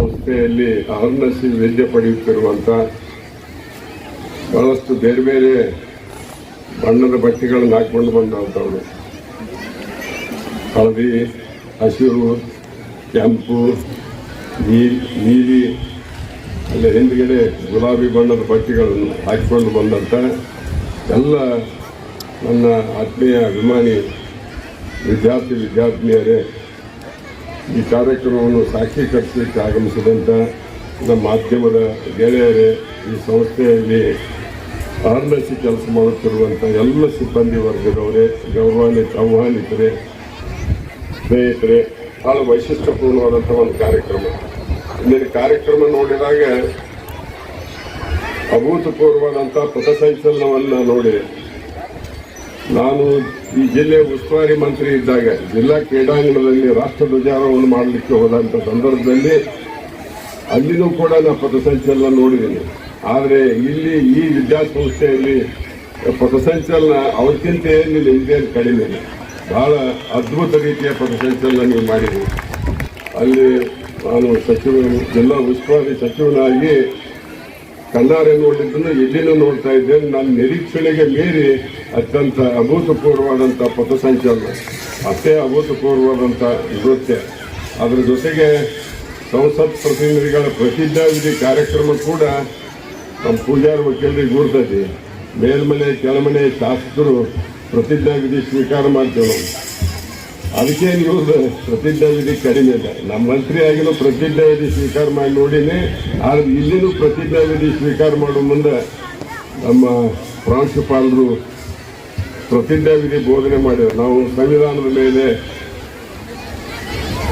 ಸಂಸ್ಥೆಯಲ್ಲಿ ಅಹರ್ನಸಿ ವೈದ್ಯ ಪಡೆಯುತ್ತಿರುವಂಥ ಬಹಳಷ್ಟು ಬೇರೆ ಬೇರೆ ಬಣ್ಣದ ಬಟ್ಟೆಗಳನ್ನು ಹಾಕ್ಕೊಂಡು ಬಂದಂಥವ್ರು ಹಳದಿ, ಹಸಿರು, ಕೆಂಪು ನೀಲಿ, ಅಲ್ಲಿ ಹಿಂದ್ಗಡೆ ಗುಲಾಬಿ ಬಣ್ಣದ ಬಟ್ಟೆಗಳನ್ನು ಹಾಕಿಕೊಂಡು ಬಂದಂಥ ಎಲ್ಲ ನನ್ನ ಆತ್ಮೀಯ ಅಭಿಮಾನಿ ವಿದ್ಯಾರ್ಥಿ, ವಿದ್ಯಾರ್ಥಿನಿಯರೇ. ಈ ಕಾರ್ಯಕ್ರಮವನ್ನು ಸಾಕ್ಷೀಕರಿಸಲಿಕ್ಕೆ ಆಗಮಿಸಿದಂಥ ನಮ್ಮ ಮಾಧ್ಯಮದ ಗೆಳೆಯರೇ, ಈ ಸಂಸ್ಥೆಯಲ್ಲಿ ಆರ್ನಸಿ ಕೆಲಸ ಮಾಡುತ್ತಿರುವಂಥ ಎಲ್ಲ ಸಿಬ್ಬಂದಿ ವರ್ಗದವರೇ, ಗೌರವಾನ್ವಿತ, ಆಹ್ವಾನಿತರೆ, ಸ್ನೇಹಿತರೆ ಭಾಳ ವೈಶಿಷ್ಟ್ಯಪೂರ್ಣವಾದಂಥ ಒಂದು ಕಾರ್ಯಕ್ರಮ. ಇಂದಿನ ಕಾರ್ಯಕ್ರಮ ನೋಡಿದಾಗ ಅಭೂತಪೂರ್ವವಾದಂಥ ಪಥಸಂಚಲನವನ್ನು ನೋಡಿ ನಾನು ಈ ಜಿಲ್ಲೆಯ ಉಸ್ತುವಾರಿ ಮಂತ್ರಿ ಇದ್ದಾಗ ಜಿಲ್ಲಾ ಕ್ರೀಡಾಂಗಣದಲ್ಲಿ ರಾಷ್ಟ್ರ ಧ್ವಜಾರೋಹಣ ಮಾಡಲಿಕ್ಕೆ ಹೋದಂಥ ಸಂದರ್ಭದಲ್ಲಿ ಅಲ್ಲಿನೂ ಕೂಡ ನಾನು ಪಥಸಂಚಲನ ನೋಡಿದ್ದೀನಿ ಆದರೆ ಇಲ್ಲಿ ಈ ವಿದ್ಯಾಸಂಸ್ಥೆಯಲ್ಲಿ ಪಥಸಂಚಲನ ಅವಕ್ಕಿಂತ ಏನಿಲ್ಲ ಇಂಡಿಯನ್ ಕಡಿಮೆ. ಬಹಳ ಅದ್ಭುತ ರೀತಿಯ ಪಥಸಂಚಲನ ನೀವು ಮಾಡಿದ್ದೀರಿ ಅಲ್ಲಿ ನಾನು ಸಚಿವ, ಜಿಲ್ಲಾ ಉಸ್ತುವಾರಿ ಸಚಿವನಾಗಿ ಕಣ್ಣಾರೆ ನೋಡಿದ್ದನ್ನು ಎಲ್ಲಿನೂ ನೋಡ್ತಾ ಇದ್ದೇನೆ ನನ್ನ ನಿರೀಕ್ಷಣೆಗೆ ಮೀರಿ ಅತ್ಯಂತ ಅಭೂತಪೂರ್ವವಾದಂಥ ಪಥಸಂಚಲನ ಅಷ್ಟೇ ಅಭೂತಪೂರ್ವವಾದಂಥ ನೃತ್ಯ. ಅದರ ಜೊತೆಗೆ ಸಂಸತ್ ಪ್ರತಿನಿಧಿಗಳ ಪ್ರಸಿದ್ಧಾವಿಧಿ ಕಾರ್ಯಕ್ರಮ ಕೂಡ ನಮ್ಮ ಪೂಜಾರ ವಕೀಲರಿಗೆ ಗುರ್ತೈತಿ. ಮೇಲ್ಮನೆ ಕೆಳಮನೆ ಶಾಸಕರು ಪ್ರತಿಜ್ಞಾವಿಧಿ ಸ್ವೀಕಾರ ಮಾಡ್ತೇವೆ. ಅದಕ್ಕೆ ನೀವು ಪ್ರತಿಜ್ಞಾವಿಧಿ ಕಡಿಮೆ ಇದೆ. ನಮ್ಮ ಮಂತ್ರಿಯಾಗಿನೂ ಪ್ರತಿಜ್ಞಾವಿಧಿ ಸ್ವೀಕಾರ ಮಾಡಿ ನೋಡಿನಿ. ಆದ್ರೆ ಇಲ್ಲಿನೂ ಪ್ರತಿಜ್ಞಾವಿಧಿ ಸ್ವೀಕಾರ ಮಾಡೋ ಮುಂದೆ ನಮ್ಮ ಪ್ರಾಂಶುಪಾಲರು ಪ್ರತಿಜ್ಞಾವಿಧಿ ಬೋಧನೆ ಮಾಡಿದ್ರು. ನಾವು ಸಂವಿಧಾನದ ಮೇಲೆ,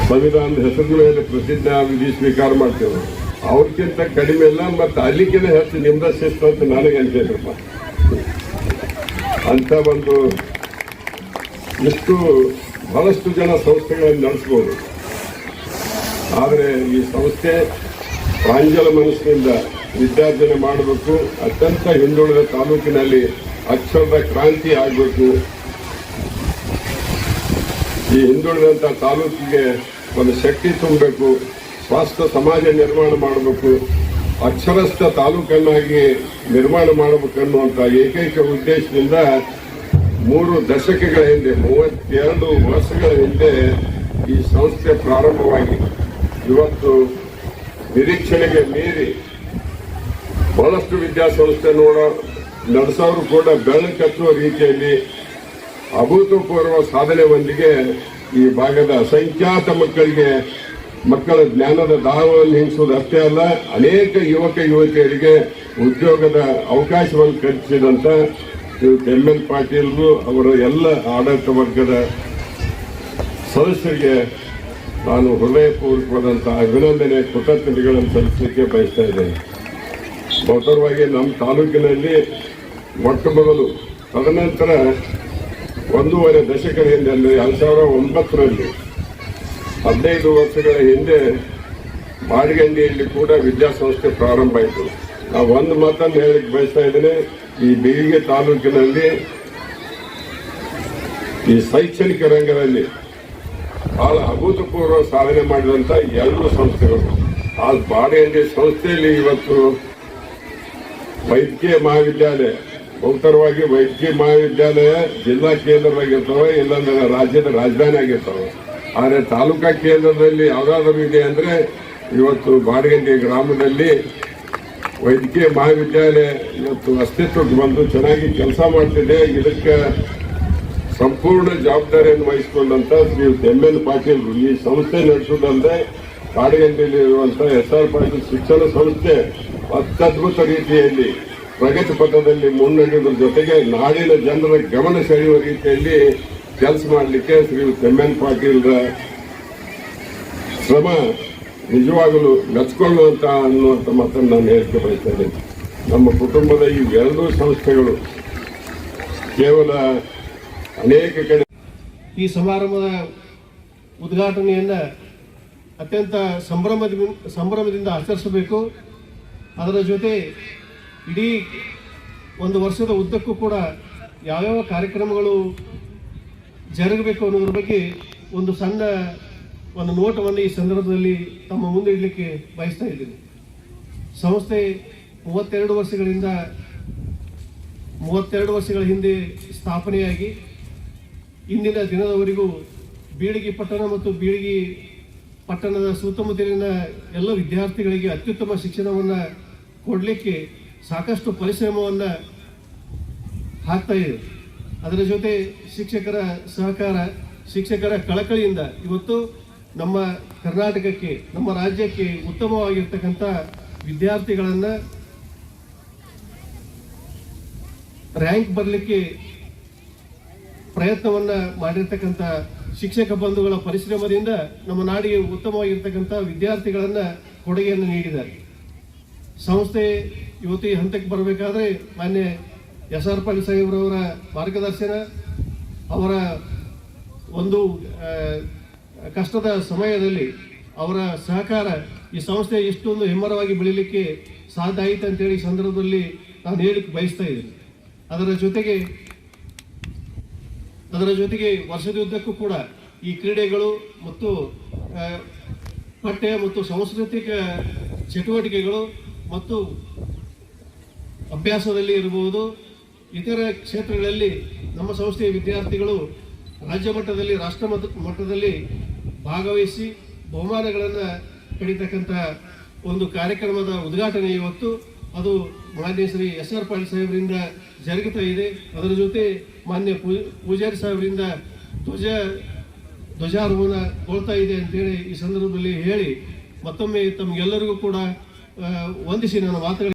ಸಂವಿಧಾನದ ಹೆಸರಿನ ಮೇಲೆ ಪ್ರತಿಜ್ಞಾವಿಧಿ ಸ್ವೀಕಾರ ಮಾಡ್ತೇವೆ. ಅವ್ರಿಗಿಂತ ಕಡಿಮೆ ಇಲ್ಲ, ಮತ್ತು ಅಲ್ಲಿಗಿಂತ ಹೆಚ್ಚು ನಿಮ್ದ ಶಿಸ್ತು ಅಂತ ನನಗೆ ಅನ್ಸಿದ್ರಪ್ಪ. ಅಂತ ಒಂದು ಎಷ್ಟು ಬಹಳಷ್ಟು ಜನ ಸಂಸ್ಥೆಗಳನ್ನು ನಡೆಸ್ಬೋದು. ಆದರೆ ಈ ಸಂಸ್ಥೆ ಪ್ರಾಂಜಲ ಮನಸ್ಸಿನಿಂದ ವಿದ್ಯಾರ್ಜನೆ ಮಾಡಬೇಕು. ಅತ್ಯಂತ ಹಿಂದುಳಿದ ತಾಲೂಕಿನಲ್ಲಿ ಅಕ್ಷರದ ಕ್ರಾಂತಿ ಆಗಬೇಕು. ಈ ಹಿಂದುಳಿದಂಥ ತಾಲೂಕಿಗೆ ಒಂದು ಶಕ್ತಿ ತುಂಬಬೇಕು. ಸ್ವಾಸ್ಥ್ಯ ಸಮಾಜ ನಿರ್ಮಾಣ ಮಾಡಬೇಕು. ಅಕ್ಷರಸ್ಥ ತಾಲೂಕನ್ನಾಗಿ ನಿರ್ಮಾಣ ಮಾಡಬೇಕನ್ನುವಂಥ ಏಕೈಕ ಉದ್ದೇಶದಿಂದ ಮೂರು ದಶಕಗಳ ಹಿಂದೆ, ಮೂವತ್ತೆರಡು ವರ್ಷಗಳ ಹಿಂದೆ ಈ ಸಂಸ್ಥೆ ಪ್ರಾರಂಭವಾಗಿ ಇವತ್ತು ನಿರೀಕ್ಷಣೆಗೆ ಮೀರಿ ಬಹಳಷ್ಟು ವಿದ್ಯಾಸಂಸ್ಥೆ ನೋಡ, ನಡೆಸೋರು ಕೂಡ ಬೆಳಕತ್ತುವ ರೀತಿಯಲ್ಲಿ ಅಭೂತಪೂರ್ವ ಸಾಧನೆ ಒಂದಿಗೆ ಈ ಭಾಗದ ಅಸಂಖ್ಯಾತ ಮಕ್ಕಳಿಗೆ ಮಕ್ಕಳ ಜ್ಞಾನದ ದಾಹವನ್ನು ಹಿಂಗಿಸುವುದು ಅಷ್ಟೇ ಅಲ್ಲ, ಅನೇಕ ಯುವಕ ಯುವತಿಯರಿಗೆ ಉದ್ಯೋಗದ ಅವಕಾಶವನ್ನು ಕಲ್ಪಿಸಿದಂತ ಎಂ ಎಲ್ ಪಾಟೀಲ್ರು ಅವರ ಎಲ್ಲ ಆಡಳಿತ ವರ್ಗದ ಸದಸ್ಯರಿಗೆ ನಾನು ಹೃದಯಪೂರ್ವಕವಾದಂಥ ಅಭಿನಂದನೆ, ಕೃತಜ್ಞತೆಗಳನ್ನು ಸಲ್ಲಿಸಲಿಕ್ಕೆ ಬಯಸ್ತಾ ಇದ್ದೇನೆ. ಮೊದಲವಾಗಿ ನಮ್ಮ ತಾಲೂಕಿನಲ್ಲಿ ಮೊಟ್ಟ ಮೊದಲು, ತದನಂತರ ಒಂದೂವರೆ ದಶಕದ ಹಿಂದೆ, ಅಂದರೆ ಎರಡು ಸಾವಿರದ ಒಂಬತ್ತರಲ್ಲಿ ಹದಿನೈದು ವರ್ಷಗಳ ಹಿಂದೆ ಬಾಡಿಗಂಡಿಯಲ್ಲಿ ಕೂಡ ವಿದ್ಯಾಸಂಸ್ಥೆ ಪ್ರಾರಂಭ ಆಯಿತು. ನಾವು ಒಂದು ಮಾತನ್ನು ಹೇಳಕ್ಕೆ ಬಯಸ್ತಾ ಇದ್ದೇನೆ ಈ ಬೀಳಿಗೆ ತಾಲೂಕಿನಲ್ಲಿ ಈ ಶೈಕ್ಷಣಿಕ ರಂಗದಲ್ಲಿ ಬಹಳ ಅಭೂತಪೂರ್ವ ಸಾಧನೆ ಮಾಡಿದಂಥ ಎರಡು ಸಂಸ್ಥೆಗಳು. ಆ ಬಾಡಿಗಂಡಿ ಸಂಸ್ಥೆಯಲ್ಲಿ ಇವತ್ತು ವೈದ್ಯಕೀಯ ಮಹಾವಿದ್ಯಾಲಯ ಬಹುತರವಾಗಿ ವೈದ್ಯಕೀಯ ಮಹಾವಿದ್ಯಾಲಯ ಜಿಲ್ಲಾ ಕೇಂದ್ರವಾಗಿರ್ತವೆ, ಇಲ್ಲಾಂದ್ರೆ ರಾಜ್ಯದ ರಾಜಧಾನಿ ಆಗಿರ್ತವೆ. ಆದರೆ ತಾಲೂಕಾ ಕೇಂದ್ರದಲ್ಲಿ ಯಾವುದಾದ್ರೂ ಇದೆ ಅಂದರೆ ಇವತ್ತು ಬಾಡಗಂಡಿ ಗ್ರಾಮದಲ್ಲಿ ವೈದ್ಯಕೀಯ ಮಹಾವಿದ್ಯಾಲಯ ಇವತ್ತು ಅಸ್ತಿತ್ವಕ್ಕೆ ಬಂದು ಚೆನ್ನಾಗಿ ಕೆಲಸ ಮಾಡ್ತಿದೆ. ಇದಕ್ಕೆ ಸಂಪೂರ್ಣ ಜವಾಬ್ದಾರಿಯನ್ನು ವಹಿಸಿಕೊಂಡಂತ ಶ್ರೀ ಎಂ ಎನ್ ಪಾಟೀಲ್ ಈ ಸಂಸ್ಥೆ ನಡೆಸುವುದಲ್ಲದೆ ಕಾಡಗಂಡಿಯಲ್ಲಿ ಇರುವಂತಹ ಎಸ್ ಆರ್ ಪಾಟೀಲ್ ಶಿಕ್ಷಣ ಸಂಸ್ಥೆ ಅತ್ಯದ್ಭುತ ರೀತಿಯಲ್ಲಿ ಪ್ರಗತಿ ಪಥದಲ್ಲಿ ಮುನ್ನಡೆಯುವುದರ ಜೊತೆಗೆ ನಾಡಿನ ಜನರ ಗಮನ ಸೆಳೆಯುವ ರೀತಿಯಲ್ಲಿ ಕೆಲಸ ಮಾಡಲಿಕ್ಕೆ ಶ್ರೀ ಎಂ ಎನ್ ಪಾಟೀಲ್ರ ಶ್ರಮ ನಿಜವಾಗಲೂ ಮೆಚ್ಚಿಕೊಳ್ಳುವಂತಹ ಅನ್ನುವಂಥ ಮಾತನ್ನು ನಾನು ಹೇಳಿಕೆ ಬಯಸ್ತೇನೆ ನಮ್ಮ ಕುಟುಂಬದ ಈ ಎರಡೂ ಸಂಸ್ಥೆಗಳು ಕೇವಲ ಅನೇಕ ಕಡೆ ಈ ಸಮಾರಂಭದ ಉದ್ಘಾಟನೆಯನ್ನ ಅತ್ಯಂತ ಸಂಭ್ರಮದ ಸಂಭ್ರಮದಿಂದ ಆಚರಿಸಬೇಕು. ಅದರ ಜೊತೆ ಇಡೀ ಒಂದು ವರ್ಷದ ಉದ್ದಕ್ಕೂ ಕೂಡ ಯಾವ್ಯಾವ ಕಾರ್ಯಕ್ರಮಗಳು ಜರುಗಬೇಕು ಅನ್ನೋದ್ರ ಬಗ್ಗೆ ಒಂದು ಸಣ್ಣ ಒಂದು ನೋಟವನ್ನು ಈ ಸಂದರ್ಭದಲ್ಲಿ ತಮ್ಮ ಮುಂದೆ ಇಡಲಿಕ್ಕೆ ಬಯಸ್ತಾ ಇದ್ದೀನಿ. ಸಂಸ್ಥೆ ಮೂವತ್ತೆರಡು ವರ್ಷಗಳಿಂದ, ಮೂವತ್ತೆರಡು ವರ್ಷಗಳ ಹಿಂದೆ ಸ್ಥಾಪನೆಯಾಗಿ ಇಂದಿನ ದಿನದವರೆಗೂ ಬೀಳಿಗಿ ಪಟ್ಟಣ ಮತ್ತು ಬೀಳಿಗಿ ಪಟ್ಟಣದ ಸುತ್ತಮುತ್ತಲಿನ ಎಲ್ಲ ವಿದ್ಯಾರ್ಥಿಗಳಿಗೆ ಅತ್ಯುತ್ತಮ ಶಿಕ್ಷಣವನ್ನು ಕೊಡಲಿಕ್ಕೆ ಸಾಕಷ್ಟು ಪರಿಶ್ರಮವನ್ನು ಹಾಕ್ತಾ ಇದೆ. ಅದರ ಜೊತೆ ಶಿಕ್ಷಕರ ಸಹಕಾರ, ಶಿಕ್ಷಕರ ಕಳಕಳಿಯಿಂದ ಇವತ್ತು ನಮ್ಮ ಕರ್ನಾಟಕಕ್ಕೆ, ನಮ್ಮ ರಾಜ್ಯಕ್ಕೆ ಉತ್ತಮವಾಗಿರ್ತಕ್ಕಂಥ ವಿದ್ಯಾರ್ಥಿಗಳನ್ನು ರ್ಯಾಂಕ್ ಬರಲಿಕ್ಕೆ ಪ್ರಯತ್ನವನ್ನ ಮಾಡಿರ್ತಕ್ಕಂಥ ಶಿಕ್ಷಕ ಬಂಧುಗಳ ಪರಿಶ್ರಮದಿಂದ ನಮ್ಮ ನಾಡಿಗೆ ಉತ್ತಮವಾಗಿರ್ತಕ್ಕಂಥ ವಿದ್ಯಾರ್ಥಿಗಳನ್ನ ಕೊಡುಗೆಯನ್ನು ನೀಡಿದ್ದಾರೆ. ಸಂಸ್ಥೆ ಯುವತಿ ಹಂತಕ್ಕೆ ಬರಬೇಕಾದ್ರೆ ಮಾನ್ಯ ಎಸ್ ಆರ್ ಪಾಟೀಲ್ ಸಾಹೇಬ್ರವರ ಮಾರ್ಗದರ್ಶನ, ಅವರ ಒಂದು ಕಷ್ಟದ ಸಮಯದಲ್ಲಿ ಅವರ ಸಹಕಾರ ಈ ಸಂಸ್ಥೆ ಇಷ್ಟೊಂದು ಹೆಮ್ಮರವಾಗಿ ಬೆಳೀಲಿಕ್ಕೆ ಸಾಧ್ಯ ಆಯಿತು ಅಂತೇಳಿ ಈ ಸಂದರ್ಭದಲ್ಲಿ ನಾನು ಹೇಳಿಕ್ಕೆ ಬಯಸ್ತಾ ಇದ್ದೀನಿ. ಅದರ ಜೊತೆಗೆ ಅದರ ಜೊತೆಗೆ ವರ್ಷದುದ್ದಕ್ಕೂ ಕೂಡ ಈ ಕ್ರೀಡೆಗಳು ಮತ್ತು ಪಠ್ಯ ಮತ್ತು ಸಾಂಸ್ಕೃತಿಕ ಚಟುವಟಿಕೆಗಳು ಮತ್ತು ಅಭ್ಯಾಸದಲ್ಲಿ ಇರಬಹುದು. ಇತರ ಕ್ಷೇತ್ರಗಳಲ್ಲಿ ನಮ್ಮ ಸಂಸ್ಥೆಯ ವಿದ್ಯಾರ್ಥಿಗಳು ರಾಜ್ಯ ಮಟ್ಟದಲ್ಲಿ, ರಾಷ್ಟ್ರ ಮಟ್ಟ- ಮಟ್ಟದಲ್ಲಿ ಭಾಗವಹಿಸಿ ಬಹುಮಾನಗಳನ್ನು ಪಡಿತಕ್ಕಂಥ ಒಂದು ಕಾರ್ಯಕ್ರಮದ ಉದ್ಘಾಟನೆ ಇವತ್ತು. ಅದು ಮಾನ್ಯ ಶ್ರೀ ಎಸ್ ಆರ್ ಪಾಟೀಲ್ ಸಾಹೇಬರಿಂದ ಜರುಗುತ್ತಾ ಇದೆ. ಅದರ ಜೊತೆ ಮಾನ್ಯ ಪೂಜಾರಿ ಸಾಹೇಬರಿಂದ ಧ್ವಜ, ಧ್ವಜಾರೋಹಣ ಕೊಳ್ತಾ ಇದೆ ಅಂತೇಳಿ ಈ ಸಂದರ್ಭದಲ್ಲಿ ಹೇಳಿ ಮತ್ತೊಮ್ಮೆ ತಮಗೆಲ್ಲರಿಗೂ ಕೂಡ ವಂದಿಸಿ ನನ್ನ ಮಾತುಗಳು